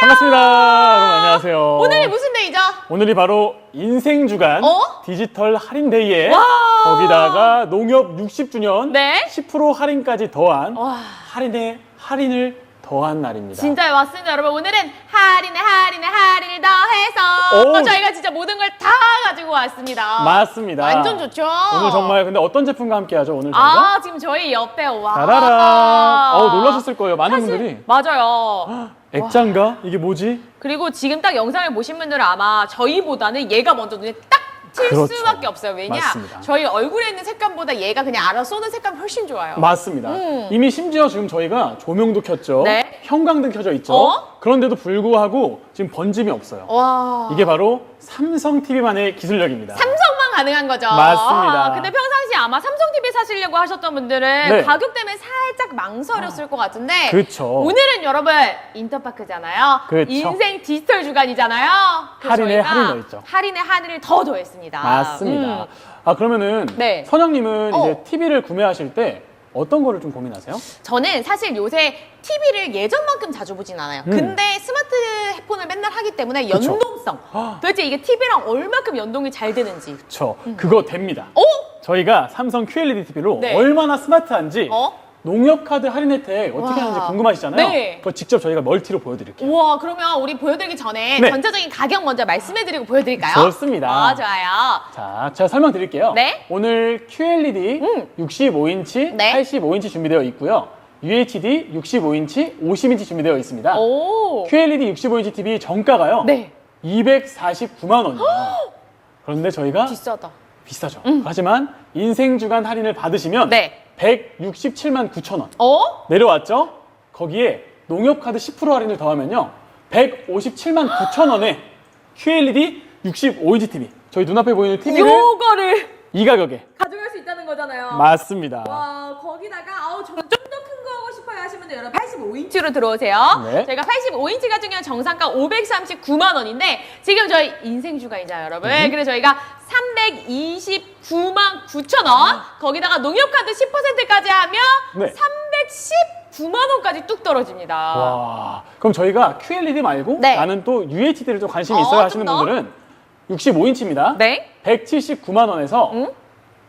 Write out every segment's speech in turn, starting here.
반갑습니다. 여러분 안녕하세요. 오늘이 무슨 데이죠? 오늘이 바로 인생 주간 어? 디지털 할인 데이에 와. 거기다가 농협 60주년 네. 10% 할인까지 더한 와. 할인에 할인을 더한 날입니다. 진짜 왔습니다, 여러분. 오늘은 할인에 할인에 할인을 더해서 오. 저희가 진짜 모든 걸 다 가지고 왔습니다. 맞습니다. 완전 좋죠. 오늘 정말 근데 어떤 제품과 함께 하죠? 오늘 저희가 아 지금 저희 옆에 와. 따라란. 어 놀라셨을 거예요. 많은 사실- 분들이 맞아요. 액자인가? 이게 뭐지? 그리고 지금 딱 영상을 보신 분들은 아마 저희보다는 얘가 먼저 눈에 딱 튈 그렇죠. 수밖에 없어요. 왜냐? 맞습니다. 저희 얼굴에 있는 색감보다 얘가 그냥 알아 쏘는 색감이 훨씬 좋아요. 맞습니다. 음. 이미 심지어 지금 저희가 조명도 켰죠. 네. 형광등 켜져 있죠. 어? 그런데도 불구하고 지금 번짐이 없어요. 와. 이게 바로 삼성 TV만의 기술력입니다. 삼성만 가능한 거죠. 맞습니다. 아, 근데 평상시 아마 삼성 TV 사시려고 하셨던 분들은 네. 가격 때문에 살짝 망설였을 것 같은데 그쵸. 오늘은 여러분 인터파크잖아요. 그쵸. 인생 디지털 주간이잖아요. 그래서 할인에 저희가 할인 넣었죠. 할인에 할인을 더 더했습니다. 맞습니다. 음. 아 그러면은 네. 선영님은 어. 이제 TV를 구매하실 때 어떤 거를 좀 고민하세요? 저는 사실 요새 TV를 예전만큼 자주 보진 않아요. 음. 근데 스마트폰을 맨날 하기 때문에 그쵸. 연동성. 아. 도대체 이게 TV랑 얼마큼 연동이 잘 되는지. 저 그거 됩니다. 어? 저희가 삼성 QLED TV로 네. 얼마나 스마트한지 어? 농협 카드 할인 혜택 어떻게 와. 하는지 궁금하시잖아요. 네. 그거 직접 저희가 멀티로 보여드릴게요. 우와, 그러면 우리 보여드리기 전에 네. 전체적인 가격 먼저 말씀해드리고 보여드릴까요? 좋습니다. 아, 좋아요. 자, 제가 설명드릴게요. 네. 오늘 QLED 음. 65인치, 네. 85인치 준비되어 있고요. UHD 65인치, 50인치 준비되어 있습니다. 오. QLED 65인치 TV 정가가요. 네. 249만 원이에요. 그런데 저희가 비싸다. 비싸죠. 하지만 인생 주간 할인을 받으시면 음. 네. 167만 9천 원 어? 내려왔죠? 거기에 농협 카드 10% 할인을 더하면요. 157만 9천 원에 QLED 65인치 TV. 저희 눈앞에 보이는 TV를 요거를 이 가격에 가져갈 수 있다는 거잖아요. 맞습니다. 와, 거기다가 아우 저는 좀 더 큰 거 하고 싶어요 하시면 돼요. 여러분 85인치로 들어오세요. 네. 저희가 85인치 같은 경우는 정상가 539만 원인데 지금 저희 인생 주간이잖아요, 여러분. 네. 그래서 저희가 329만 9천 원. 거기다가 농협 카드 10%까지 하면 네. 319만 원까지 뚝 떨어집니다. 와, 그럼 저희가 QLED 말고 네. 나는 또 UHD를 좀 관심이 어, 있어요 좀 하시는 더? 분들은 65인치입니다. 네. 179만 원에서 응?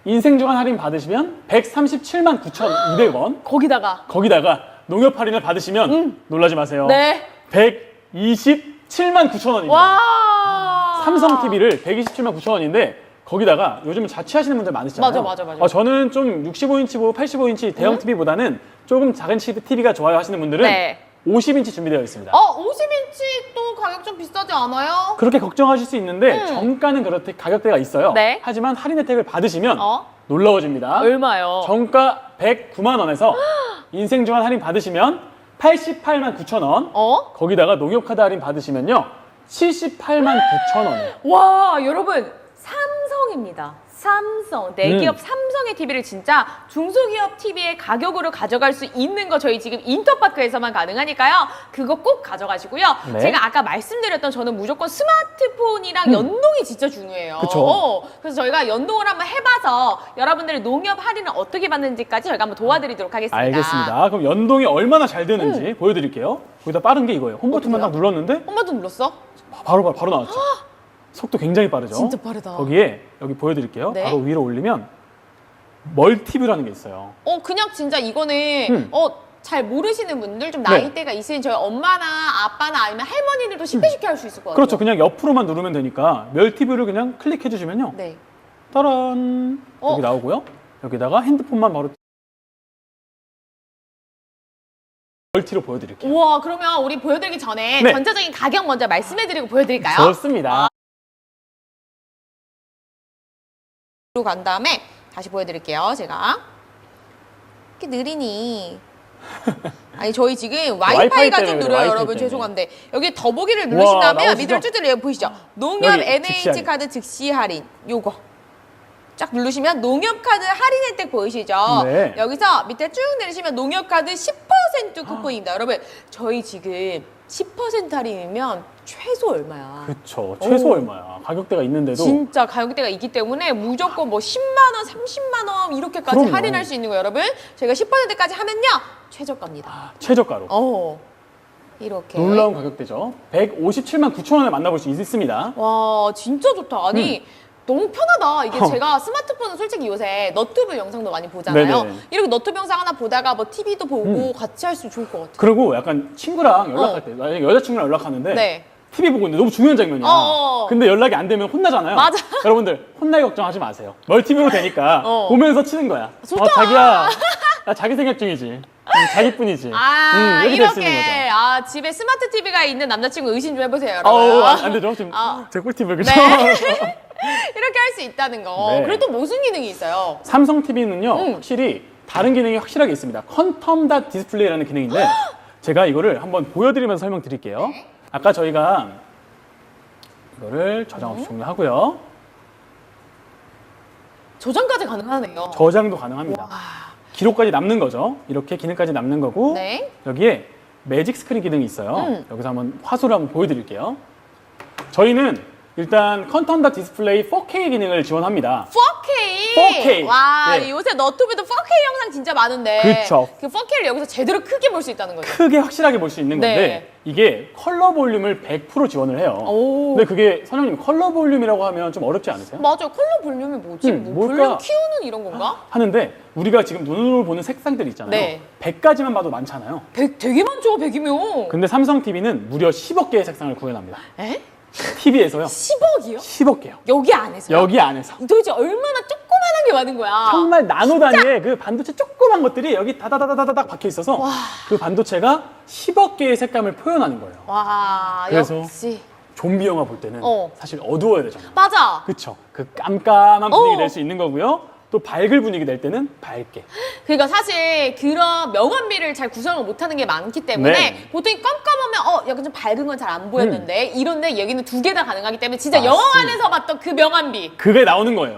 인생 주간 할인 받으시면 137만 9,200원. 거기다가 거기다가 농협 할인을 받으시면 놀라지 마세요. 네. 127만 9천 원입니다. 와. 삼성 TV를 127만 9천 원인데 거기다가 요즘 자취하시는 분들 많으시잖아요. 맞아, 맞아, 맞아. 어, 저는 좀 65인치고 85인치 대형 응? TV보다는 조금 작은 TV가 좋아요 하시는 분들은 네. 50인치 준비되어 있습니다. 어, 50인치 또 가격 좀 비싸지 않아요? 그렇게 걱정하실 수 있는데 음. 정가는 그렇게 가격대가 있어요. 네. 하지만 할인 혜택을 받으시면 어? 놀라워집니다. 얼마요? 정가 109만 원에서 인생 주간 할인 받으시면 88만 9천 원. 어? 거기다가 농협 카드 할인 받으시면요 78만 9천 원. 와 여러분 삼성입니다. 삼성 대기업 음. 삼성의 TV를 진짜 중소기업 TV의 가격으로 가져갈 수 있는 거 저희 지금 인터파크에서만 가능하니까요. 그거 꼭 가져가시고요. 네. 제가 아까 말씀드렸던 저는 무조건 스마트폰이랑 음. 연동이 진짜 중요해요. 그쵸. 어, 그래서 저희가 연동을 한번 해봐서 여러분들의 농협 할인을 어떻게 받는지까지 저희가 한번 도와드리도록 하겠습니다. 알겠습니다. 그럼 연동이 얼마나 잘 되는지 보여드릴게요. 거기다 빠른 게 이거예요. 홈 버튼만 딱? 눌렀는데 엄마도 눌렀어? 바로 바로, 바로 나왔죠. 속도 굉장히 빠르죠. 진짜 빠르다. 거기에 여기 보여드릴게요. 네. 바로 위로 올리면 멀티뷰라는 게 있어요. 어 그냥 진짜 이거는 음. 어잘 모르시는 분들 좀 네. 나이대가 있으신 저희 엄마나 아빠나 아니면 할머니들도 쉽게 쉽게 할 수 있을 것 같아요. 그렇죠. 그냥 옆으로만 누르면 되니까 멀티뷰를 그냥 클릭해 주시면요. 네. 따란 어. 여기 나오고요. 여기다가 핸드폰만 바로 멀티로 보여드릴게요. 우와 그러면 우리 보여드리기 전에 네. 전체적인 가격 먼저 말씀해드리고 보여드릴까요? 좋습니다. 로간 다음에 다시 보여드릴게요. 제가 이렇게 느리니. 아니 저희 지금 와이파이가 와이파이 좀 느려요 와이파이 여러분 때문에. 죄송한데 여기 더보기를 누르신다면 나오시죠? 밑으로 쭉 들려요 보이시죠? 농협 여기 NH 즉시 할인. 카드 즉시 할인 요거 쫙 누르시면 농협 카드 할인 혜택 보이시죠? 네. 여기서 밑에 쭉 내리시면 농협 카드 10% 쿠폰입니다 여러분 저희 지금 10% 할인이면 최소 얼마야. 그쵸. 최소 오. 얼마야. 가격대가 있는데도. 진짜 가격대가 있기 때문에 무조건 뭐 10만 원, 30만 원 이렇게까지 그럼요. 할인할 수 있는 거 여러분. 저희가 10%까지 하면요. 최저가입니다. 아, 최저가로. 어. 이렇게. 놀라운 가격대죠. 157만 9천 원에 만나볼 수 있습니다. 와, 진짜 좋다. 아니, 음. 너무 편하다. 이게 어. 제가 스마트폰은 솔직히 요새 너튜브 영상도 많이 보잖아요. 네네. 이렇게 너튜브 영상 하나 보다가 뭐 TV도 보고 음. 같이 할 수 좋을 것 같아요. 그리고 약간 친구랑 연락할 어. 때, 만약에 여자친구랑 연락하는데 네. TV 보고 있는데 너무 중요한 장면이야. 어어. 근데 연락이 안 되면 혼나잖아요. 맞아. 여러분들 혼날 걱정하지 마세요. 멀티비로 되니까 어. 보면서 치는 거야. 어, 좋다. 어, 자기야, 나 자기 생각 중이지. 음, 자기뿐이지. 아 음, 이렇게 될수 있는 거죠. 아 집에 스마트 TV가 있는 남자친구 의심 좀 해보세요 여러분. 어우, 안 아. 되죠? 지금 아. 제 꿀팁을 네. 그죠? 네. 이렇게 할 수 있다는 거. 네. 그리고 또 무슨 기능이 있어요? 삼성 TV는요 음. 확실히 다른 기능이 확실하게 있습니다. 컨텀 닷 디스플레이라는 기능인데 제가 이거를 한번 보여드리면서 설명드릴게요. 네. 아까 저희가 이거를 저장 없이 네. 종료하고요. 저장까지 가능하네요. 저장도 가능합니다. 기록까지 남는 거죠. 이렇게 기능까지 남는 거고 네. 여기에 매직 스크린 기능이 있어요. 음. 여기서 한번 화소를 한번 보여드릴게요. 저희는 일단 컨텀 닷 디스플레이 4K 기능을 지원합니다. 4K? 4K. 와 네. 요새 너튜브에도 4K 영상 진짜 많은데 그쵸. 그 4K를 여기서 제대로 크게 볼 수 있다는 거죠. 크게 확실하게 볼 수 있는 네. 건데 이게 컬러 볼륨을 100% 지원을 해요. 오. 근데 그게 선영님 컬러 볼륨이라고 하면 좀 어렵지 않으세요? 맞아요. 컬러 볼륨이 뭐지? 음, 뭐 뭘까? 볼륨 키우는 이런 건가? 하는데 우리가 지금 눈으로 보는 색상들 있잖아요. 네. 100까지만 봐도 많잖아요. 100 되게 많죠 100이면. 근데 삼성 TV는 무려 10억 개의 색상을 구현합니다. 에? TV에서요. 10억이요? 10억 개요. 여기 안에서 여기 안에서. 도대체 얼마나 쪽 조그만한 게 많은 거야. 정말 나노 단위의 그 반도체 조그만 것들이 여기 다다다다다닥 박혀 있어서 그 반도체가 10억 개의 색감을 표현하는 거예요. 와, 그래서- 역시. 좀비 영화 볼 때는 어. 사실 어두워야 되잖아요. 맞아. 그쵸. 그 깜깜한 분위기 어. 낼 수 있는 거고요. 또 밝을 분위기 낼 때는 밝게. 그러니까 사실 그런 명암비를 잘 구성을 못하는 게 많기 때문에 네. 보통 이 깜깜하면 어 약간 좀 밝은 건 잘 안 보였는데 음. 이런데 여기는 두 개 다 가능하기 때문에 진짜 맞습니다. 영화관에서 봤던 그 명암비 그게 나오는 거예요.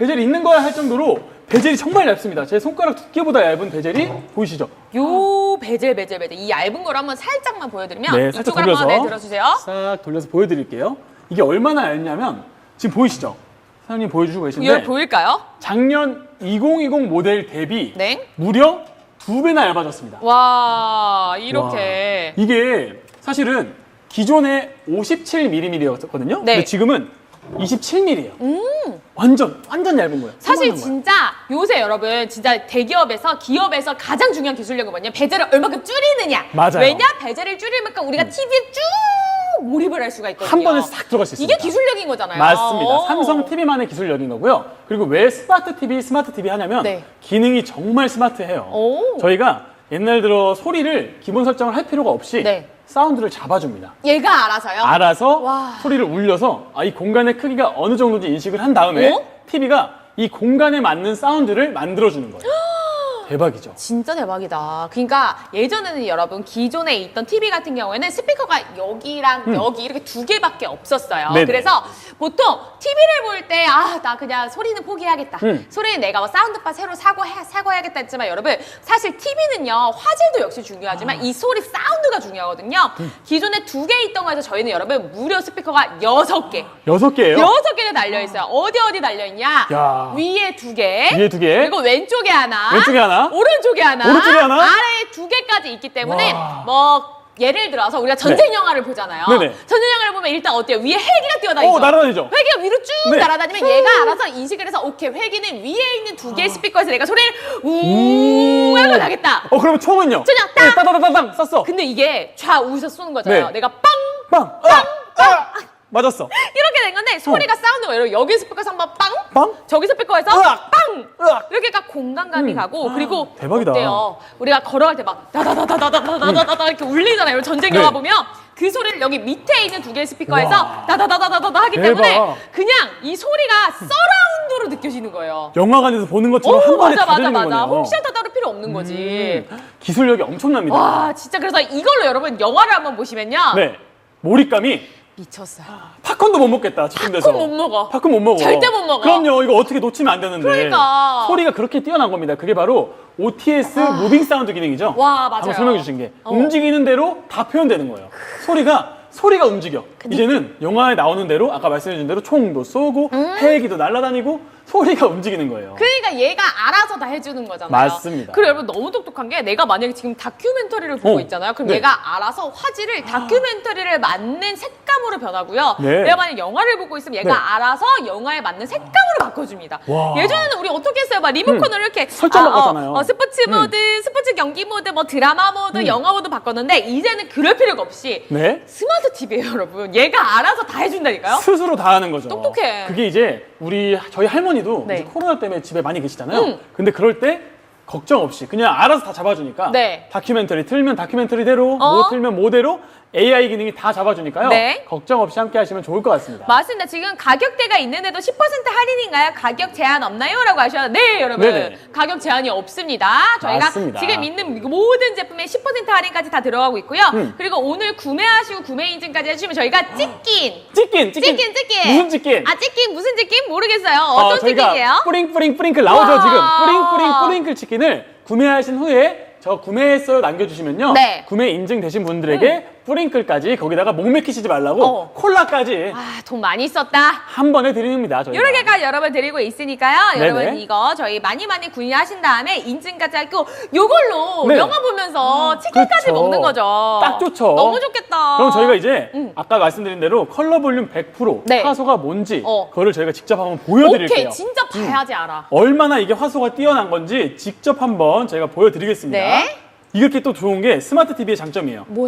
베젤이 있는 거야 할 정도로 베젤이 정말 얇습니다. 제 손가락 두께보다 얇은 베젤이 보이시죠? 요 베젤 베젤 베젤 이 얇은 걸 한번 살짝만 보여드리면 네, 살짝 돌려서 한번 네, 들어주세요. 싹 돌려서 보여드릴게요. 이게 얼마나 얇냐면 지금 보이시죠? 사장님 보여주고 이거 계신데 보일까요? 작년 2020 모델 대비 네. 무려 두 배나 얇아졌습니다. 와 이렇게 와, 이게 사실은 기존에 57mm였거든요. 네. 근데 지금은 27mm예요. 완전 완전 얇은 거예요. 음. 사실 조그마한 거예요. 진짜 요새 여러분 진짜 대기업에서 기업에서 가장 중요한 기술력은 뭐냐 베젤을 얼마큼 줄이느냐 맞아요. 음. 왜냐 베젤을 줄일 만큼 우리가 TV에 쭉 몰입을 할 수가 있거든요 한 번에 싹 들어갈 수 있습니다. 이게 기술력인 거잖아요 맞습니다. 오. 삼성 TV만의 기술력인 거고요. 그리고 왜 스마트 TV, 스마트 TV 하냐면 네. 기능이 정말 스마트해요. 오. 저희가 옛날 들어 소리를 기본 설정을 할 필요가 없이 네. 사운드를 잡아줍니다. 얘가 알아서요? 알아서 와. 소리를 울려서 아, 이 공간의 크기가 어느 정도인지 인식을 한 다음에 어? TV가 이 공간에 맞는 사운드를 만들어주는 거예요. 대박이죠. 진짜 대박이다. 그러니까 예전에는 여러분 기존에 있던 TV 같은 경우에는 스피커가 여기랑 여기 이렇게 두 개밖에 없었어요. 음. 네네. 그래서 보통 TV를 볼 때 아 나 그냥 소리는 포기하겠다. 음. 소리는 내가 뭐 사운드바 새로 사고 해, 사고 해야겠다 했지만 여러분 사실 TV는요 화질도 역시 중요하지만 아. 이 소리 사운드가 중요하거든요. 음. 기존에 두 개 있던 거에서 저희는 여러분 무료 스피커가 여섯 개. 여섯 개예요. 여섯 개가 달려 있어요. 어디 어디 달려 있냐? 야. 위에 두 개, 위에 두 개. 그리고 왼쪽에 하나, 왼쪽에 하나. 오른쪽에 하나, 오른쪽에 하나. 아래에 두 개까지 있기 때문에 와. 뭐 예를 들어서 우리가 전쟁 영화를 보잖아요. 네네. 전쟁 영화를 보면 일단 어때요? 위에 헬기가 뛰어다니죠. 오, 날아다니죠. 헬기가 위로 쭉 네. 날아다니면 얘가 알아서 인식을 해서 오케이 헬기는 위에 있는 두 개의 스피커에서 내가 소리를 우웅 하고 나겠다. 어, 그러면 총은요? 땅! 네, 따다다다당 쐈어. 근데 이게 좌우에서 쏘는 거잖아요. 네. 내가 빵 빵! 빵! 아! 맞았어. 이렇게 된 건데 소리가 사운드가 여러분 여기 스피커에서 한번 빵, 빵? 저기 스피커에서 으악! 빵 으악! 이렇게 가 공간감이 가고 그리고 대박이다. 어때요? 우리가 걸어갈 때 막 다다다다다다다다다다 이렇게 울리잖아요. 전쟁 영화 네. 보면 그 소리를 여기 밑에 있는 두 개의 스피커에서 와. 다다다다다다 하기. 때문에 그냥 이 소리가 서라운드로 느껴지는 거예요. 영화관에서 보는 것처럼 오, 한 번에 맞아 다 맞아 들리는 맞아. 거네요. 홈시어터 따로 필요 없는 거지. 음, 기술력이 엄청납니다. 와 진짜 그래서 이걸로 여러분 영화를 한번 보시면요 네. 몰입감이 미쳤어요. 팝콘도 못 먹겠다 지금 돼서. 팝콘 못 먹어. 팝콘 못 먹어. 절대 못 먹어. 그럼요. 이거 어떻게 놓치면 안 되는데. 그러니까. 소리가 그렇게 뛰어난 겁니다. 그게 바로 OTS 무빙 사운드 기능이죠. 와, 맞아요. 방금 설명해 주신 게 어. 움직이는 대로 다 표현되는 거예요. 소리가 소리가 움직여. 이제는 영화에 나오는 대로 아까 말씀해 주신 대로 총도 쏘고 헬기도 날아다니고 소리가 움직이는 거예요. 음. 그러니까 얘가 알아서 다 해주는 거잖아요. 맞습니다. 그리고 여러분 너무 똑똑한 게 내가 만약에 지금 다큐멘터리를 보고 어, 있잖아요. 그럼 네. 얘가 알아서 화질을 다큐멘터리를 맞는 색감으로 변하고요. 네. 내가 만약 영화를 보고 있으면 얘가 네. 알아서 영화에 맞는 색감으로 바꿔줍니다. 와. 예전에는 우리 어떻게 했어요? 막 리모컨을 이렇게 설정 아, 바꿨잖아요. 어, 어, 스포츠 음. 모드, 스포츠 경기 모드, 뭐 드라마 모드, 영화 모드 바꿨는데 이제는 그럴 필요가 없이 네. 스마트 TV예요, 여러분. 얘가 알아서 다 해준다니까요. 스스로 다 하는 거죠. 똑똑해. 그게 이제 우리 저희 할머니도 네. 이제 코로나 때문에 집에 많이 계시잖아요. 음. 근데 그럴 때 걱정 없이 그냥 알아서 다 잡아주니까 네. 다큐멘터리 틀면 다큐멘터리대로 어? 뭐 틀면 뭐대로 AI 기능이 다 잡아주니까요. 네. 걱정 없이 함께 하시면 좋을 것 같습니다. 맞습니다. 지금 가격대가 있는데도 10% 할인인가요? 가격 제한 없나요? 라고 하셨는데 네, 여러분. 네네. 가격 제한이 없습니다. 저희가 맞습니다. 지금 있는 모든 제품에 10% 할인까지 다 들어가고 있고요. 음. 그리고 오늘 구매하시고 구매 인증까지 해주시면 저희가 찍긴 찍긴, 찍긴. 찍긴 찍긴 무슨 찍긴? 아 찍긴 무슨 찍긴 모르겠어요. 어떤 어, 저희가 찍긴이에요? 뿌링 뿌링 뿌링클 나오죠 와. 지금 뿌링 뿌링 뿌링클 치킨을 구매하신 후에 저 구매했어요 남겨주시면요 네. 구매 인증되신 분들에게 뿌링클까지 거기다가 목 맥히시지 말라고 어. 콜라까지 아, 돈 많이 썼다. 한 번에 드립니다 저희가 이렇게 까지 여러분 드리고 있으니까요. 네네. 여러분 이거 저희 많이 많이 구매하신 다음에 인증까지 하고 요걸로 네. 영화 보면서 치킨까지 그렇죠. 먹는 거죠. 딱 좋죠. 너무 좋겠다. 그럼 저희가 이제 음. 아까 말씀드린 대로 컬러 볼륨 100% 네. 화소가 뭔지 어. 그거를 저희가 직접 한번 보여드릴게요. 오케이 진짜 봐야지 알아. 얼마나 이게 화소가 뛰어난 건지 직접 한번 저희가 보여드리겠습니다. 네. 이렇게 또 좋은 게 스마트 TV의 장점이에요. 뭐예요?